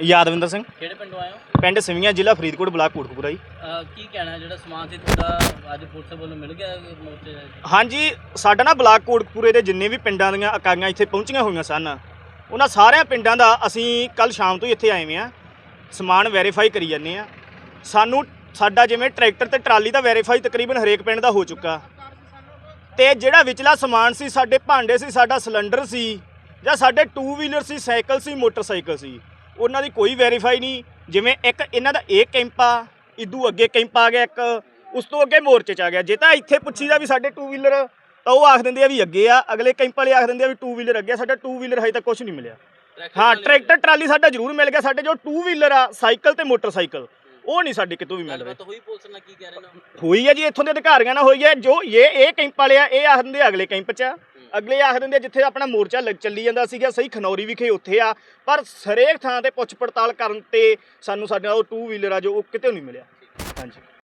ਯਾਦਵਿੰਦਰ ਸਿੰਘ। ਕਿਹੜੇ ਪਿੰਡੋਂ ਆਏ ਹੋ? ਪਿੰਡ ਸਿਵੀਆਂ ਜ਼ਿਲ੍ਹਾ ਫਰੀਦਕੋਟ ਬਲਾਕ ਕੋਟਕਪੂਰਾ ਜੀ। ਅਹ ਕੀ ਕਹਿਣਾ ਹੈ ਜਿਹੜਾ ਸਮਾਨ ਸੀ ਤੁਹਾਡਾ ਅੱਜ ਪੁਲਿਸ ਵੱਲੋਂ ਮਿਲ ਗਿਆ ਮੋਰਚੇ ਦਾ? ਹਾਂਜੀ ਸਾਡਾ ਨਾ ਬਲਾਕ ਕੋਟਕਪੂਰੇ ਦੇ ਜਿੰਨੇ ਵੀ ਪਿੰਡਾਂ ਦੀਆਂ ਇਕਾਈਆਂ ਇੱਥੇ ਪਹੁੰਚੀਆਂ ਹੋਈਆਂ ਸਨ ਉਹਨਾਂ ਸਾਰਿਆਂ ਪਿੰਡਾਂ ਦਾ ਅਸੀਂ ਕੱਲ ਸ਼ਾਮ ਤੋਂ ਹੀ ਇੱਥੇ ਆਏ ਆ ਸਮਾਨ ਵੈਰੀਫਾਈ ਕਰੀ ਜਾਂਦੇ ਆ ਸਾਨੂੰ ਸਾਡਾ ਜਿਵੇਂ ਟਰੈਕਟਰ ਤੇ ਟਰਾਲੀ ਦਾ ਵੈਰੀਫਾਈ ਤਕਰੀਬਨ ਹਰੇਕ ਪਿੰਡ ਦਾ ਹੋ ਚੁੱਕਾ। ਤੇ ਜਿਹੜਾ ਵਿਚਲਾ ਸਮਾਨ ਸੀ ਸਾਡੇ ਭਾਂਡੇ ਸੀ ਸਾਡਾ ਸਿਲੰਡਰ ਸੀ ਜਾਂ ਸਾਡੇ ਟੂ ਵੀਲਰ ਸੀ ਸਾਈਕਲ ਸੀ ਮੋਟਰਸਾਈਕਲ ਸੀ। ਉਹਨਾਂ ਦੀ ਕੋਈ ਵੈਰੀਫਾਈ ਨਹੀਂ। ਜਿਵੇਂ ਇੱਕ ਇਹਨਾਂ ਦਾ ਇਹ ਕੈਂਪ ਆ ਇਦੂ ਅੱਗੇ ਕੈਂਪ ਆ ਗਿਆ ਇੱਕ ਉਸ ਤੋਂ ਅੱਗੇ ਮੋਰਚੇ ਚ ਆ ਗਿਆ। ਜੇ ਤਾਂ ਇੱਥੇ ਪੁੱਛੀਦਾ ਵੀ ਸਾਡੇ ਟੂ ਵੀਲਰ ਤਾਂ ਉਹ ਆਖ ਦਿੰਦੇ ਆ ਵੀ ਅੱਗੇ ਆ ਅਗਲੇ ਕੈਂਪ ਵਾਲੇ ਆਖ ਦਿੰਦੇ ਆ ਵੀ ਟੂ ਵੀਲਰ ਅੱਗੇ ਆ ਸਾਡਾ ਟੂ ਵੀਲਰ ਹਜੇ ਤੱਕ ਕੁਝ ਨਹੀਂ ਮਿਲਿਆ। ਹਾਂ ਟਰੈਕਟਰ ਟਰਾਲੀ ਸਾਡਾ ਜ਼ਰੂਰ ਮਿਲ ਗਿਆ ਸਾਡੇ ਜੋ ਟੂ ਵੀਲਰ ਆ ਸਾਈਕਲ ਤੇ ਮੋਟਰਸਾਈਕਲ ਉਹ ਨਹੀਂ ਸਾਡੇ ਕਿਤੋਂ ਵੀ ਮਿਲ ਰਹੇ। ਹੋਈ ਪੁਲਿਸ ਨਾਲ ਕੀ ਕਹਿ ਰਹੇ ਨੇ ਹੋਈ ਹੈ ਜੀ ਇੱਥੋਂ ਦੇ ਅਧਿਕਾਰੀਆਂ ਨਾਲ ਹੋਈ ਹੈ ਜੋ ਇਹ ਇਹ ਕੈਂਪ ਵਾਲੇ ਆ ਇਹ ਆਖ ਦਿੰਦੇ ਅਗਲੇ ਕੈਂਪ 'ਚ। ਆ ਅਗਲੇ ਆਖ ਦਿੰਦੇ ਜਿੱਥੇ ਆਪਣਾ ਮੋਰਚਾ ਲੱਗ- ਚੱਲੀ ਜਾਂਦਾ ਸੀਗਾ, ਸਹੀ ਖਨੌਰੀ ਵਿਖੇ ਉੱਥੇ ਆ, ਪਰ ਹਰੇਕ ਥਾਂ ਤੇ ਪੁੱਛ ਪੜਤਾਲ ਕਰਨ ਤੇ ਸਾਨੂੰ ਸਾਡਾ ਉਹ ਟੂ ਵੀਲਰ ਆ ਜੋ ਉਹ ਕਿਤੇ ਨਹੀਂ ਮਿਲਿਆ। ਹਾਂਜੀ।